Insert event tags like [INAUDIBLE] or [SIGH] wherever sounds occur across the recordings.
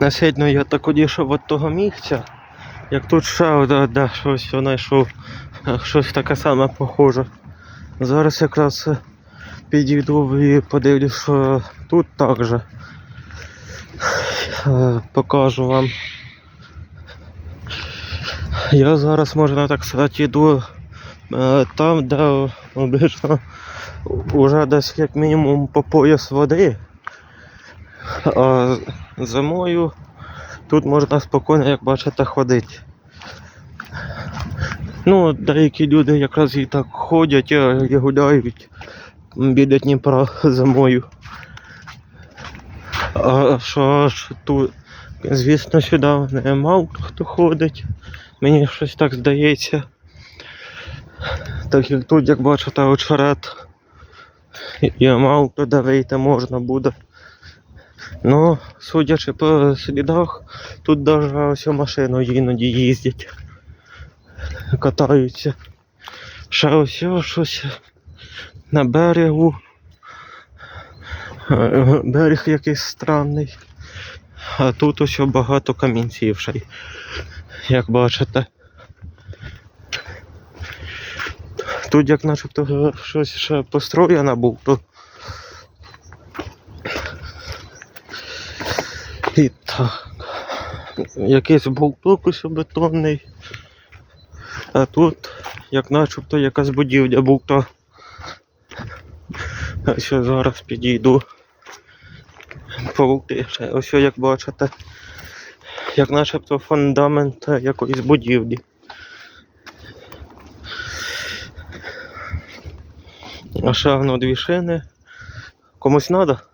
насильно я так одійшов від того місця. Як тут ще одне, де щось знайшов, щось таке саме похоже. Зараз якраз е, підійду і подивлюсь, що тут також. Е, Покажу вам. Я зараз, можна так сказати, йду е, там, де обично вже десь як мінімум по пояс води. А зимою тут можна спокійно, як бачите, ходити. Ну, деякі люди якраз і так ходять і гуляють біля Дніпра зимою. А що ж тут, звісно, сюди не хто ходить. Мені щось так здається. Так як тут, як бачите, очерет. І мав туди вийти можна буде. Ну, судячи по слідах, тут навіть ось машину іноді їздять. Катаються. Ще ось щось на берегу. Е, Берег якийсь странний. А тут ось багато камінців ще як бачите. Тут як начебто щось ще построєно був, то І так. Якийсь болток ось бетонний. А тут, як начебто, якась будівля бута. А ще зараз підійду. Ще. Ось як бачите. Як начебто фундамент якоїсь будівлі. А ще воно дві шини. Комусь треба?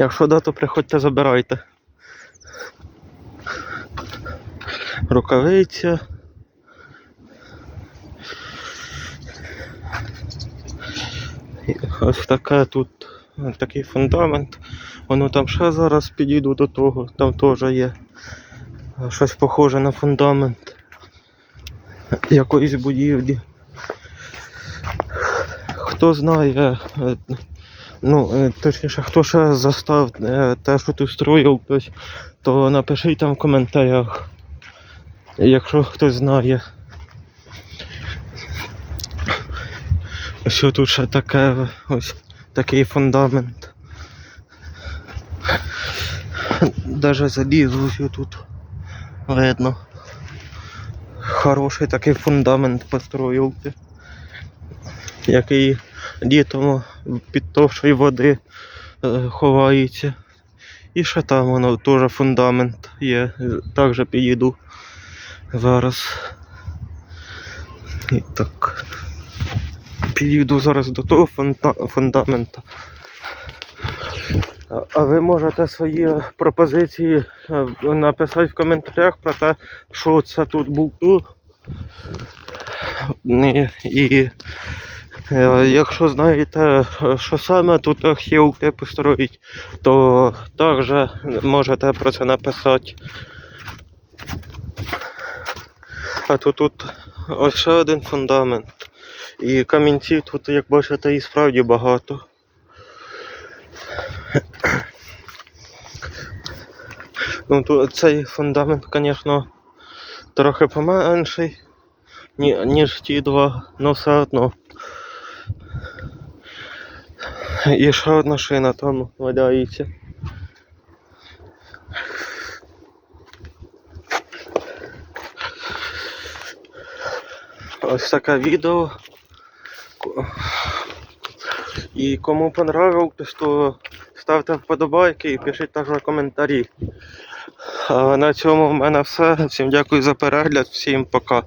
Якщо да, то приходьте, забирайте. Рукавиця. Ось таке тут такий фундамент. Воно там ще зараз підійду до того, там теж є щось похоже на фундамент якоїсь будівлі. Хто знає, е, Ну, е, точніше, хто ще застав е, те, що ти строїв, то напишіть там в коментарях, якщо хтось знає. Що тут ще таке, ось такий фундамент. Даже залізу ось тут видно. Хороший такий фундамент построїв. Який літом під товщою води е, ховається. І ще там воно теж фундамент є. Також підійду зараз. І так. Підійду зараз до того фунда- фундамента. А- ви можете свої пропозиції е, написати в коментарях про те, що це тут був тут. І, і Е, Якщо знаєте, е, що саме тут архівки построїть, то також можете про це написати. А то тут ось ще один фундамент. І камінців тут, як бачите, і справді багато. Ну, тут цей фундамент, звісно, трохи поменший, ні- ніж ті два, але все одно. [LAUGHS] І ще одна шина там валяється. Ось таке відео. І кому понравилось, то ставте вподобайки і пишіть також коментарі. А на цьому в мене все. Всім дякую за перегляд, всім пока.